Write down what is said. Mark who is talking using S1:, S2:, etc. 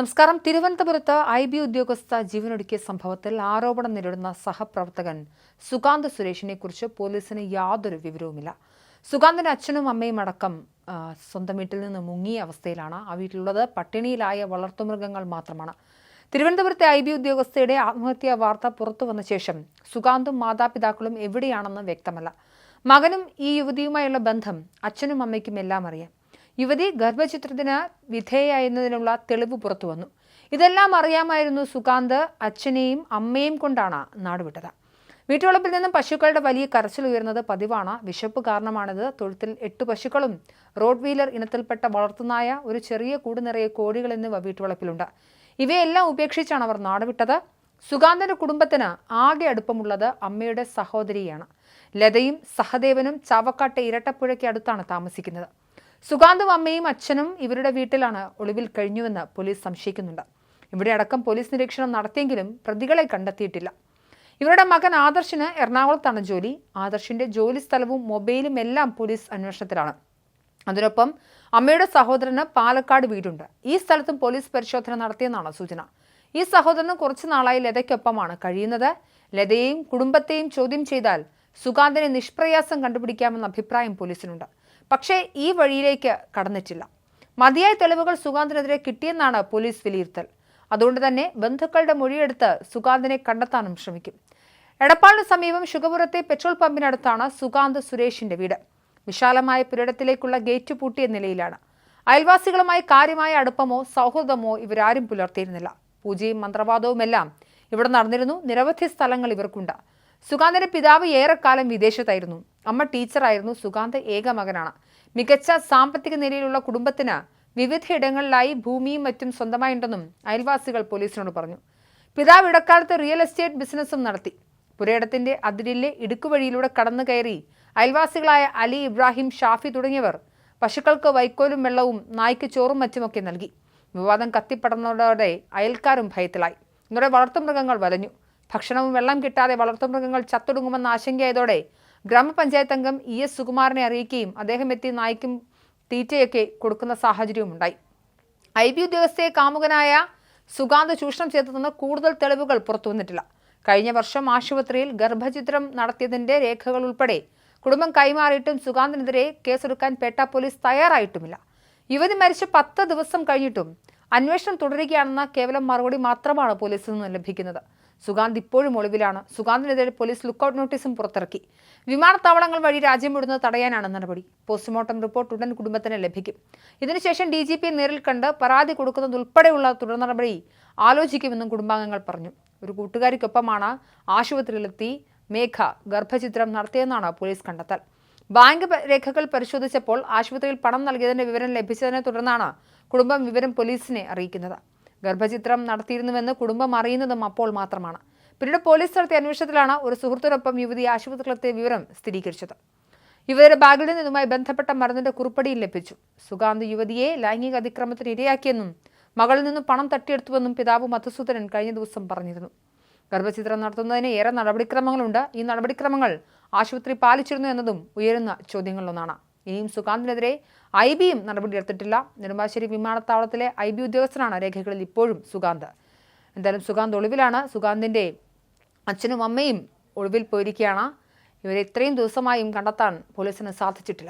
S1: നമസ്കാരം. തിരുവനന്തപുരത്ത് I B ഉദ്യോഗസ്ഥ ജീവനൊടുക്കിയ സംഭവത്തിൽ ആരോപണം നേരിടുന്ന സഹപ്രവർത്തകൻ സുകാന്ത് സുരേഷിനെ കുറിച്ച് പോലീസിന് യാതൊരു വിവരവുമില്ല. സുകാന്തിന്റെ അച്ഛനും അമ്മയും അടക്കം സ്വന്തം വീട്ടിൽ നിന്ന് മുങ്ങിയ അവസ്ഥയിലാണ്. ആ വീട്ടിലുള്ളത് പട്ടിണിയിലായ വളർത്തുമൃഗങ്ങൾ മാത്രമാണ്. തിരുവനന്തപുരത്തെ ഐ ബി ഉദ്യോഗസ്ഥയുടെ ആത്മഹത്യാ വാർത്ത പുറത്തു വന്ന ശേഷം സുകാന്തും മാതാപിതാക്കളും എവിടെയാണെന്ന് വ്യക്തമല്ല. മകനും ഈ യുവതിയുമായുള്ള ബന്ധം അച്ഛനും അമ്മയ്ക്കും എല്ലാം അറിയാം യുവതി ഗർഭചിത്രത്തിന് വിധേയായിരുന്നതിനുള്ള തെളിവ് പുറത്തു വന്നു. ഇതെല്ലാം അറിയാമായിരുന്നു സുകാന്ത് അച്ഛനെയും അമ്മയും കൊണ്ടാണ് നാടുവിട്ടത്. വീട്ടുവളപ്പിൽ നിന്നും പശുക്കളുടെ വലിയ കരച്ചിൽ ഉയർന്നത് പതിവാണ്. വിശപ്പ് കാരണമാണിത്. തൊഴുത്തിൽ എട്ട് പശുക്കളും റോഡ് വീലർ ഇനത്തിൽപ്പെട്ട വളർത്തുനായ ഒരു ചെറിയ കൂട് നിറയെ കോഴികൾ എന്നിവ വീട്ടുവളപ്പിലുണ്ട്. ഇവയെല്ലാം ഉപേക്ഷിച്ചാണ് അവർ നാടുവിട്ടത്. സുകാന്തന്റെ കുടുംബത്തിന് ആകെ അടുപ്പമുള്ളത് അമ്മയുടെ സഹോദരിയാണ്. ലതയും സഹദേവനും ചാവക്കാട്ടെ ഇരട്ടപ്പുഴയ്ക്ക് അടുത്താണ് താമസിക്കുന്നത്. സുകാന്തും അമ്മയും അച്ഛനും ഇവരുടെ വീട്ടിലാണ് ഒളിവിൽ കഴിഞ്ഞുവെന്ന് പോലീസ് സംശയിക്കുന്നുണ്ട്. ഇവിടെ അടക്കം പോലീസ് നിരീക്ഷണം നടത്തിയെങ്കിലും പ്രതികളെ കണ്ടെത്തിയിട്ടില്ല. ഇവരുടെ മകൻ ആദർശിന് എറണാകുളത്താണ് ജോലി. ആദർശിന്റെ ജോലി സ്ഥലവും മൊബൈലും എല്ലാം പോലീസ് അന്വേഷണത്തിലാണ്. അതിനൊപ്പം അമ്മയുടെ സഹോദരന് പാലക്കാട് വീടുണ്ട്. ഈ സ്ഥലത്തും പോലീസ് പരിശോധന നടത്തിയെന്നാണ് സൂചന. ഈ സഹോദരന് കുറച്ചു നാളായി ലതയ്ക്കൊപ്പമാണ്. കഴിയുന്നത് ലതയെയും കുടുംബത്തെയും ചോദ്യം ചെയ്താൽ സുകാന്തിനെ നിഷ്പ്രയാസം കണ്ടുപിടിക്കാമെന്ന അഭിപ്രായം പോലീസിനുണ്ട്. പക്ഷേ ഈ വഴിയിലേക്ക് കടന്നിട്ടില്ല. മതിയായ തെളിവുകൾ സുകാന്തിനെതിരെ കിട്ടിയെന്നാണ് പോലീസ് വിലയിരുത്തൽ. അതുകൊണ്ട് തന്നെ ബന്ധുക്കളുടെ മൊഴിയെടുത്ത് സുകാന്തിനെ കണ്ടെത്താനും ശ്രമിക്കും. എടപ്പാളിന് സമീപം ശുഗപുരത്തെ പെട്രോൾ പമ്പിനടുത്താണ് സുകാന്ത് സുരേഷിന്റെ വീട്. വിശാലമായ പുരയിടത്തിലേക്കുള്ള ഗേറ്റ് പൂട്ടിയ നിലയിലാണ്. അയൽവാസികളുമായി കാര്യമായ അടുപ്പമോ സൗഹൃദമോ ഇവരാരും പുലർത്തിയിരുന്നില്ല. പൂജയും മന്ത്രവാദവുമെല്ലാം ഇവിടെ നടന്നിരുന്നു. നിരവധി സ്ഥലങ്ങൾ ഇവർക്കുണ്ട്. സുകാന്തിന്റെ പിതാവ് ഏറെക്കാലം വിദേശത്തായിരുന്നു. അമ്മ ടീച്ചറായിരുന്നു. സുകാന്ത് ഏക മകനാണ്. മികച്ച സാമ്പത്തിക നിലയിലുള്ള കുടുംബത്തിന് വിവിധയിടങ്ങളിലായി ഭൂമിയും മറ്റും സ്വന്തമായിട്ടുണ്ടെന്നും അയൽവാസികൾ പോലീസിനോട് പറഞ്ഞു. പിതാവ് ഇടക്കാലത്ത് റിയൽ എസ്റ്റേറ്റ് ബിസിനസ്സും നടത്തി. പുരയിടത്തിന്റെ അതിരിലെ ഇടുക്കുവഴിയിലൂടെ കടന്നു കയറി അയൽവാസികളായ അലി ഇബ്രാഹിം ഷാഫി തുടങ്ങിയവർ പശുക്കൾക്ക് വൈക്കോലും വെള്ളവും നായ്ക്ക് ചോറും മറ്റുമൊക്കെ നൽകി. വിവാദം കത്തിപ്പടർന്നതോടെ അയൽക്കാരും ഭയത്തിലായി. ഇതോടെ വളർത്തുമൃഗങ്ങൾ വലഞ്ഞു. ഭക്ഷണവും വെള്ളം കിട്ടാതെ വളർത്തുമൃഗങ്ങൾ ചത്തൊടുങ്ങുമെന്ന ആശങ്കയായതോടെ ഗ്രാമപഞ്ചായത്ത് അംഗം ഇ എസ് സുകുമാരനെ അറിയിക്കുകയും അദ്ദേഹം എത്തി നായ്ക്കും തീറ്റയൊക്കെ കൊടുക്കുന്ന സാഹചര്യവും ഉണ്ടായി ഐ ബി ഉദ്യോഗസ്ഥയെ കാമുകനായ സുഗാന്ത് ചൂഷണം ചെയ്തതെന്ന് കൂടുതൽ തെളിവുകൾ പുറത്തുവന്നിട്ടില്ല. കഴിഞ്ഞ വർഷം ആശുപത്രിയിൽ ഗർഭചിത്രം നടത്തിയതിന്റെ രേഖകൾ ഉൾപ്പെടെ കുടുംബം കൈമാറിയിട്ടും സുഗാന്തിനെതിരെ കേസെടുക്കാൻ പേട്ട പോലീസ് തയ്യാറായിട്ടുമില്ല. യുവതി മരിച്ച് പത്ത് ദിവസം കഴിഞ്ഞിട്ടും അന്വേഷണം തുടരുകയാണെന്ന കേവലം മറുപടി മാത്രമാണ് പോലീസിൽ നിന്ന് ലഭിക്കുന്നത്. സുഗാന്ത് ഇപ്പോഴും ഒളിവിലാണ്. സുഗാന്തിനെതിരെ പോലീസ് ലുക്കൌട്ട് നോട്ടീസും പുറത്തിറക്കി. വിമാനത്താവളങ്ങൾ വഴി രാജ്യം വിടുന്നത് തടയാനാണ് നടപടി. പോസ്റ്റ്മോർട്ടം റിപ്പോർട്ട് ഉടൻ കുടുംബത്തിന് ലഭിക്കും. ഇതിനുശേഷം ഡി ജി പി നേരിൽ കണ്ട് പരാതി കൊടുക്കുന്നതുൾപ്പെടെയുള്ള തുടർ നടപടി ആലോചിക്കുമെന്നും കുടുംബാംഗങ്ങൾ പറഞ്ഞു. ഒരു കൂട്ടുകാരിക്കൊപ്പമാണ് ആശുപത്രിയിലെത്തി മേഘ ഗർഭചിത്രം നടത്തിയെന്നാണ് പോലീസ് കണ്ടെത്തൽ. ബാങ്ക് രേഖകൾ പരിശോധിച്ചപ്പോൾ ആശുപത്രിയിൽ പണം നൽകിയതിന്റെ വിവരം ലഭിച്ചതിനെ തുടർന്നാണ് കുടുംബം വിവരം പോലീസിനെ അറിയിക്കുന്നത്. ഗർഭചിത്രം നടത്തിയിരുന്നുവെന്ന് കുടുംബം അറിയുന്നതും അപ്പോൾ മാത്രമാണ്. പിന്നീട് പോലീസ് നടത്തിയ അന്വേഷണത്തിലാണ് ഒരു സുഹൃത്തിനൊപ്പം യുവതി ആശുപത്രിയിലെത്തിയ വിവരം സ്ഥിരീകരിച്ചത്. യുവതിയുടെ ബാഗിൽ നിന്നുമായി ബന്ധപ്പെട്ട മരുന്നിന്റെ കുറിപ്പടിയിൽ ലഭിച്ചു. സുഗാന്ത് യുവതിയെ ലൈംഗിക അതിക്രമത്തിന് ഇരയാക്കിയെന്നും മകളിൽ നിന്നും പണം തട്ടിയെടുത്തുവെന്നും പിതാവ് മധുസൂദനൻ കഴിഞ്ഞ ദിവസം പറഞ്ഞിരുന്നു. ഗർഭചിത്രം നടത്തുന്നതിന് ഏറെ നടപടിക്രമങ്ങളുണ്ട്. ഈ നടപടിക്രമങ്ങൾ ആശുപത്രി പാലിച്ചിരുന്നു എന്നതും ഉയരുന്ന ചോദ്യങ്ങളിലൊന്നാണ്. ഇനിയും സുകാന്തിനെതിരെ ഐ ബിയും നടപടിയെടുത്തിട്ടില്ല നെടുമ്പാശ്ശേരി വിമാനത്താവളത്തിലെ ഐ ബി ഉദ്യോഗസ്ഥനാണ് രേഖകളിൽ ഇപ്പോഴും സുകാന്ത് എന്തായാലും സുകാന്ത് ഒളിവിലാണ്. സുകാന്തിന്റെ അച്ഛനും അമ്മയും ഒളിവിൽ പോയിരിക്കുകയാണ്. ഇവരെ ഇത്രയും ദിവസമായും കണ്ടെത്താൻ പോലീസിന് സാധിച്ചിട്ടില്ല.